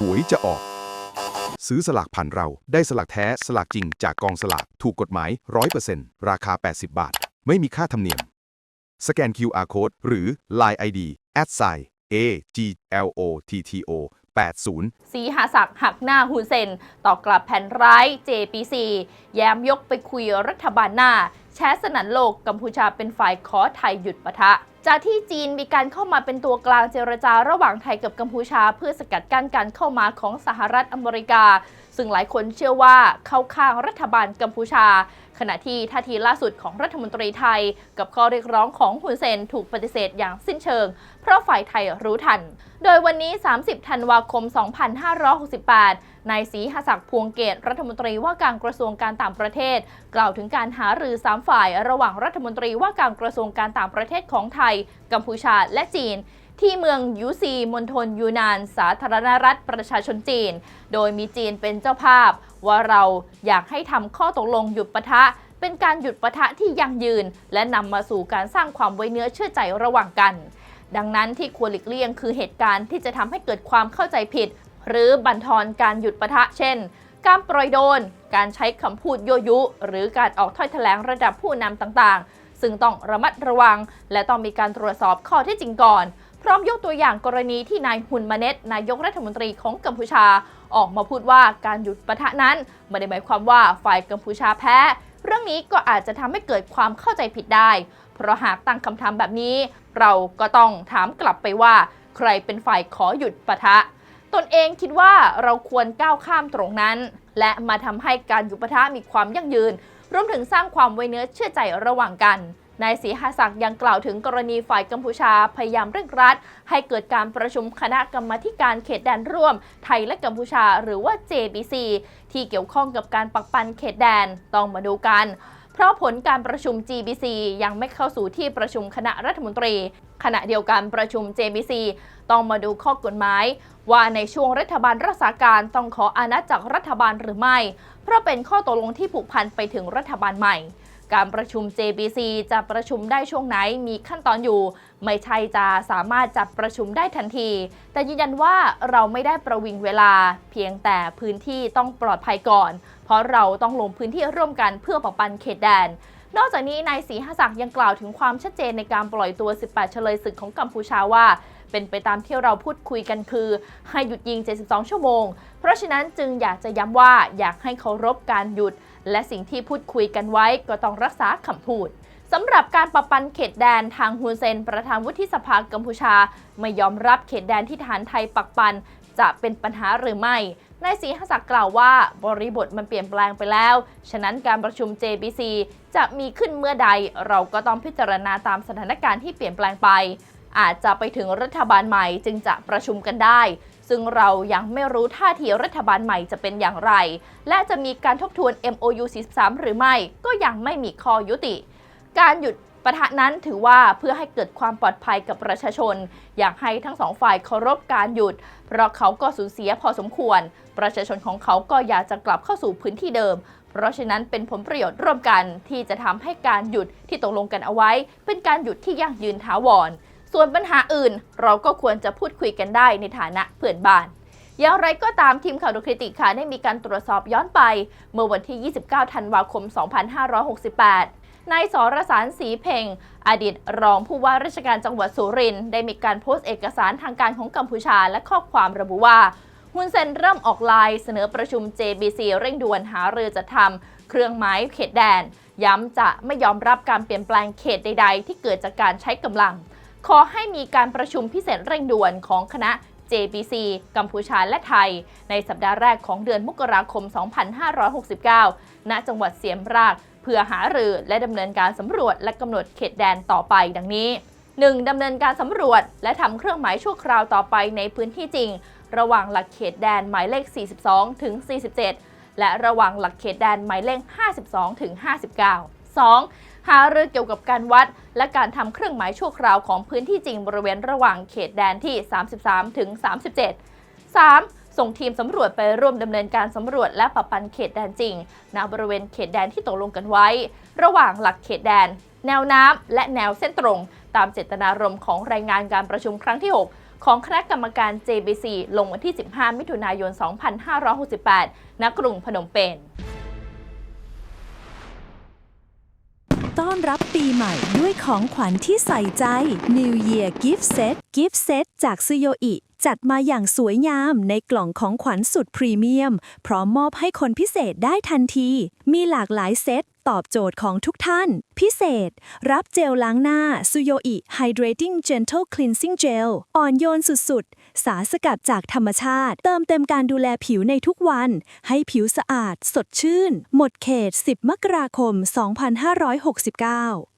หวยจะออก ซื้อสลากผ่านเราได้สลากแท้สลากจริงจากกองสลากถูกกฎหมาย 100%ราคา 80 บาท ไม่มีค่าธรรมเนียม สแกน QR Code หรือ Line ID at s i a g l o t t o 80 สีหาศักดิ์หักหน้าฮุนเซนต่อกลับแผ่นร้าย JPC แย้มยกไปคุยรัฐบาลหน้า แชสนันโลกกัมพูชาเป็นฝ่ายขอไทยหยุดปะทะ จากที่จีนมีการเข้ามาเป็นตัวกลางเจรจาระหว่างไทยกับกัมพูชา เพื่อสกัดกั้นการเข้ามาของสหรัฐอเมริกา ซึ่งหลายคนเชื่อว่าเข้าข้างรัฐบาลกัมพูชา ขณะที่ท่าทีล่าสุดของรัฐมนตรีไทย กับข้อเรียกร้องของฮุนเซนถูกปฏิเสธอย่างสิ้นเชิง เพราะฝ่ายไทยรู้ทัน โดยวันนี้ 30 ธันวาคม 2568 นายศรีหศักดิ์พวงเกต รัฐมนตรีว่าการกระทรวงการต่างประเทศ กล่าวถึงการหารือ3ฝ่าย ระหว่างรัฐมนตรีว่าการกระทรวงการต่างประเทศของไทย กัมพูชา และจีน ที่เมืองยูซีมณฑลยูนาน สาธารณรัฐประชาชนจีน โดยมีจีนเป็นเจ้าภาพ ว่าเราอยากให้ทำข้อตกลงหยุดปะทะเป็นการหยุดปะทะที่ยั่งยืน และนำมาสู่การสร้างความไว้เนื้อเชื่อใจระหว่างกัน ดังนั้นที่ควรหลีกเลี่ยงคือเหตุการณ์ที่จะทำให้เกิดความเข้าใจผิด หรือบั่นทอนการหยุดปะทะเช่น การปล่อยโดน การใช้คำพูดยั่วยุ หรือการออกถ้อยแถลงระดับผู้นำต่างๆ ซึ่งต้องระมัดระวัง และต้องมีการตรวจสอบข้อท็จจริงก่อนพร้อมยกตัวอย่างกรณีที่นายฮุนมาเน็ตนายกรัฐมนตรีของกัมพูชา ออกมาพูดว่าการหยุดปะทะนั้น ไม่ได้หมายความว่าฝ่ายกัมพูชาแพ้ เรื่องนี้ก็อาจจะทำให้เกิดความเข้าใจผิดได้ เพราะหากตั้งคำถามแบบนี้ เราก็ต้องถามกลับไปว่า ใครเป็นฝ่ายขอหยุดปะทะ ตนเองคิดว่าเราควรก้าวข้ามตรงนั้น และมาทำให้การหยุดปะทะมีความยั่งยืน รวมถึงสร้างความไว้เนื้อเชื่อใจระหว่างกัน นายศรีหาศักดิ์ยังกล่าวถึงกรณีฝ่ายกัมพูชาพยายามเร่งรัด ให้เกิดการประชุมคณะกรรมาการเขตแดนร่วม ไทยและกัมพูชาหรือว่า JBC ที่เกี่ยวข้องกับการปักปันเขตแดนต้องมาดูกันเพราะผลการประชุม GBC ยังไม่เข้าสู่ที่ประชุมคณะรัฐมนตรี ขณะเดียวกันประชุม JBC ต้องมาดูข้อกฎหมาย ว่าในช่วงรัฐบาลรักษาการต้องขออานัดจากรัฐบาลหรือไม่ เพราะเป็นข้อตกลงที่ผูกพันไปถึงรัฐบาลใหม่ การประชุม JBC จะประชุมได้ช่วงไหนมีขั้นตอนอยู่ ไม่ใช่จะสามารถจัดประชุมได้ทันที แต่ยืนยันว่าเราไม่ได้ประวิงเวลา เพียงแต่พื้นที่ต้องปลอดภัยก่อน เพราะเราต้องลงพื้นที่ร่วมกันเพื่อปักปันเขตแดนนอกจากนี้นายศรีหศักดิ์ยังกล่าวถึงความชัดเจนในการปล่อยตัว 18 เฉลยศึกของกัมพูชาว่า เป็นไปตามที่เราพูดคุยกันคือให้หยุดยิง 72 ชั่วโมง เพราะฉะนั้นจึงอยากจะย้ำว่าอยากให้เคารพการหยุด และสิ่งที่พูดคุยกันไว้ก็ต้องรักษาคำพูดสำหรับการปรับปันเขตแดนทางฮุนเซน ประธานวุฒิสภากัมพูชา ไม่ยอมรับเขตแดนที่ทหารไทยปักปัน จะเป็นปัญหาหรือไม่นายศรีหศักดิ์กล่าวว่าบริบทมันเปลี่ยนแปลงไปแล้ว ฉะนั้นการประชุม JBC จะมีขึ้นเมื่อใด เราก็ต้องพิจารณาตามสถานการณ์ที่เปลี่ยนแปลงไป อาจจะไปถึงรัฐบาลใหม่จึงจะประชุมกันได้ ซึ่งเรายังไม่รู้ท่าทีรัฐบาลใหม่จะเป็นอย่างไร และจะมีการทบทวน MOU 43 หรือไม่ ก็ยังไม่มีข้อยุติ การหยุดปะทะนั้นถือว่าเพื่อให้เกิดความปลอดภัยกับประชาชน อยากให้ทั้งสองฝ่ายเคารพการหยุด เพราะเขาก็สูญเสียพอสมควร ประชาชนของเขาก็อยากจะกลับเข้าสู่พื้นที่เดิม เพราะฉะนั้นเป็นผลประโยชน์ร่วมกันที่จะทำให้การหยุดที่ตกลงกันเอาไว้ เป็นการหยุดที่ยั่งยืนถาวร ส่วนปัญหาอื่นเราก็ควรจะพูดคุยกันได้ในฐานะเพื่อนบ้าน อย่างไรก็ตามทีมข่าวดูคริติค่ะได้มีการตรวจสอบย้อนไป เมื่อวันที่ 29 ธันวาคม 2568นายสรสารสีเพ่ง อดีตรองผู้ว่าราชการจังหวัดสุรินทร์ได้มีการโพสต์เอกสารทางการของกัมพูชาและข้อความระบุว่าฮุนเซนเริ่มออกลน์เสนอประชุม JBC เร่งด่วนหาเรือจะทำเครื่องหมายเขตแดน ย้ำจะไม่ยอมรับการเปลี่ยนแปลงเขตใด ๆ ที่เกิดจากการใช้กำลัง ขอให้มีการประชุมพิเศษเร่งด่วนของคณะ JBC กัมพูชาและไทย ในสัปดาห์แรกของเดือนมกราคม 2569 ณ จังหวัดเสียมราช เพื่อหารือและดำเนินการสำรวจและกำหนดเขตแดนต่อไปดังนี้ 1. ดำเนินการสำรวจ และทำเครื่องหมายชั่วคราวต่อไปในพื้นที่จริง ระหว่างหลักเขตแดนหมายเลข 42 ถึง 47 และระหว่างหลักเขตแดนหมายเลข 52 ถึง 59 2. หารือเกี่ยวกับการวัด และการทำเครื่องหมายชั่วคราวของพื้นที่จริงบริเวณระหว่างเขตแดนที่ 33ถึง37 3. ส่งทีมสำรวจไปร่วมดำเนินการสำรวจและปรับปันเขตแดนจริงณบริเวณเขตแดนที่ตกลงกันไว้ ระหว่างหลักเขตแดน แนวน้ำและแนวเส้นตรง ตามเจตนารมณ์ของรายงานการประชุมครั้งที่ 6 ของคณะกรรมการ JBC ลงวันที่ 15 มิถุนายน 2568 ณ กรุงพนมเปญ อนรับปีใหม่ด้วยของขวัญที่ใส่ใจ New Year Gift Set Gift Set จากซโยอิ จัดมาอย่างสวยงามในกล่องของขวัญสุดพรีเมียม พร้อมมอบให้คนพิเศษได้ทันที มีหลากหลายเซต ตอบโจทย์ของทุกท่าน พิเศษ รับเจลล้างหน้าซูโยอิ Hydrating Gentle Cleansing Gel อ่อนโยนสุดๆ สารสกัดจากธรรมชาติ เติมเต็มการดูแลผิวในทุกวัน ให้ผิวสะอาด สดชื่น หมดเขต 10 มกราคม 2569